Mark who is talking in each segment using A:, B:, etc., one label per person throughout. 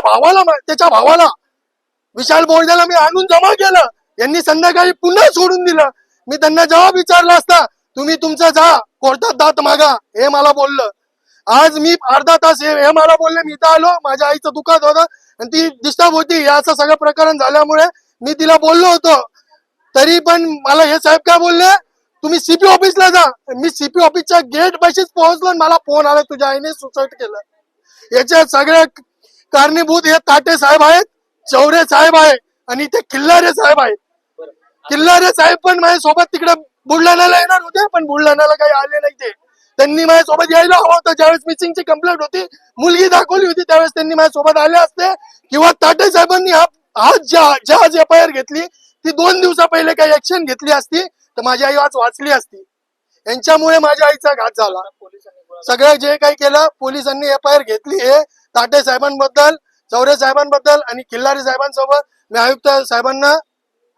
A: भावाला त्याच्या भावाला. विशाल बोर्डाला मी आणून जमा केलं. यांनी संध्याकाळी पुन्हा सोडून दिलं. मी त्यांना जेव्हा विचारला असता तुम्ही तुमचं जा कोर्टात दात मागा हे मला बोललं. आज मी अर्धा तास हे मला बोलले. मी इथं आलो माझ्या आईचं दुखात होतं. आणि ती डिस्टर्ब होती. याचं सगळं प्रकरण झाल्यामुळे मी तिला बोललो होतो. तरी पण मला हे साहेब काय बोलले? तुम्ही सीपी ऑफिसला जा. मी सीपी ऑफिसच्या गेट पाशीच पोहोचलो आणि मला फोन आला. तुझ्या आईने सुसाईड केलं. याच्या सगळ्या कारणीभूत हे ताटे साहेब आहेत चौरे साहेब आहे आणि ते किल्लारे साहेब आहेत. किल्लारे साहेब पण माझ्यासोबत तिकडे बुलढाण्याला येणार होते पण बुलढाण्याला काही आले नाही ते. त्यांनी माझ्यासोबत यायला हवं होतं ज्यावेळेस मिसिंगची कंप्लेंट होती मुलगी दाखवली होती त्यावेळेस त्यांनी माझ्यासोबत आले असते. किंवा ताटे साहेबांनी हा आज ज्या ज्या आज एफ आय आर घेतली ती दोन दिवसा पहिले काही ऍक्शन घेतली असती तर माझी आई आज वाचली असती. यांच्यामुळे माझ्या आईचा घात झाला. सगळं जे काही केलं पोलिसांनी एफ आय आर घेतली हे ताटे साहेबांबद्दल चौरे साहेबांबद्दल आणि किल्लारी साहेबांसोबत मी आयुक्त साहेबांना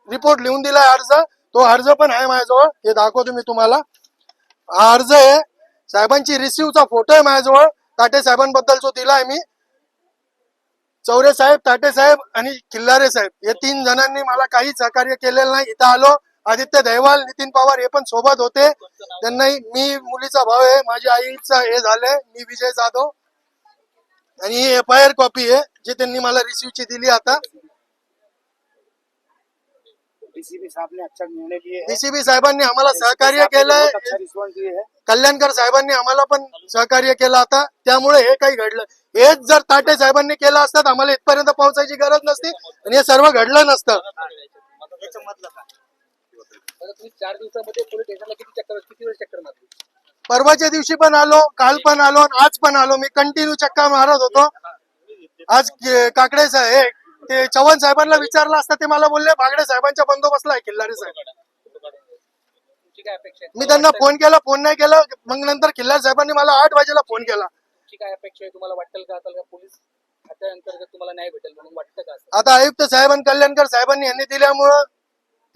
A: रिपोर्ट लिहून दिलाय अर्ज. तो अर्ज पण आहे माझ्याजवळ. हे दाखवतो मी तुम्हाला. हा अर्ज आहे. साहेबांची रिसिव्हचा फोटो आहे माझ्याजवळ. ताटे साहेबांबद्दल जो दिलाय मी. चौरे साहेब ताटे साहेब आणि किल्लारे साहेब हे तीन जणांनी मला काही सहकार्य केलेलं नाही. इथं आलो. आदित्य दहिवाल नितीन पवार हे पण सोबत होते. त्यांनाही मी मुलीचा भाऊ आहे माझ्या आईचा हे झालंय मी विजय जाधव. आणि ही एफ आय आर कॉपी आहे जी त्यांनी मला रिसिव्हची दिली आता.
B: साहब
A: डीसीबी साहेबांनी आम्हाला सहकार्य केलंय. कल्याणकर साहेबांनी आम्हाला पण सहकार्य केलं आता. त्यामुळे हे काही घडलं. हेच जर ताटे साहेबांनी केलं असतं तर आम्हाला इथपर्यंत पोहोचायची गरज नसती. आणि हे सर्व घडलं नसतं.
C: चार दिवसामध्ये पोलीस स्टेशनला किती चक्कर किती वेळ चक्कर मारली?
A: परवाच्या दिवशी पण आलो काल पण आलो आणि आज पण आलो. मी कंटिन्यू चक्का मारत होतो. आज काकडे साहेब ते चव्हाण साहेबांना विचारलं असतं ते मला बोलले बागडे साहेबांच्या बंदोबस्तला आहे किल्लारी साहेब. मी त्यांना फोन केला फोन नाही केला. मग नंतर किल्लार साहेबांनी मला आठ वाजेला फोन केला.
C: काय अपेक्षा आहे? तुम्हाला वाटेल का आता पोलीस तुम्हाला न्याय भेटेल म्हणून वाटतं का असं
A: आता आयुक्त साहेब आणि कल्याणकर साहेबांनी यांनी दिल्यामुळं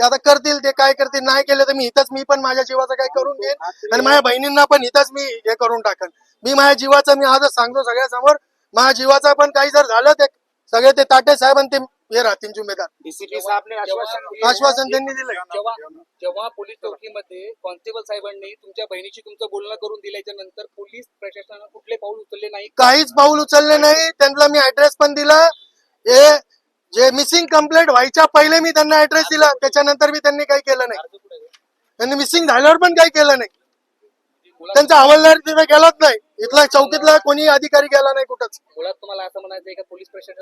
A: ते आता करतील ते काय करतील नाही केलं तर मी इथंच मी पण माझ्या जीवाचं काय करून घेईन आणि माझ्या बहिणींना पण इथंच मी हे करून टाकन. मी माझ्या जीवाचं मी आजच सांगतो सगळ्यासमोर माझ्या जीवाचं पण काही जर झालं ते सगळे ते ताटे साहेब आणि ते हे राहतील जुम्मेदार
B: डीसीपी साहब ने आश्वासन
A: त्यांनी दिलंय.
C: जेव्हा जेव्हा पोलीस चौकीमध्ये कॉन्स्टेबल साहेबांनी तुमच्या बहिणीशी तुमचं बोलणं करून दिल्याच्या नंतर पोलीस प्रशासनानं कुठले पाऊल उचलले नाही
A: काहीच पाऊल उचलले नाही. त्यांना मी ऍड्रेस पण दिला. हे जे मिसिंग कंप्लेंट व्हायच्या पहिले मी त्यांना ऍड्रेस दिला. त्याच्यानंतर मी त्यांनी काही केलं नाही. त्यांनी मिसिंग झाल्यावर पण काही केलं नाही. त्यांचा हवालदार तिथे गेलाच नाही. इथला चौकीतला कोणी अधिकारी गेला नाही कुठंच.
C: मुळात तुम्हाला असं म्हणायचं पोलीस प्रशासन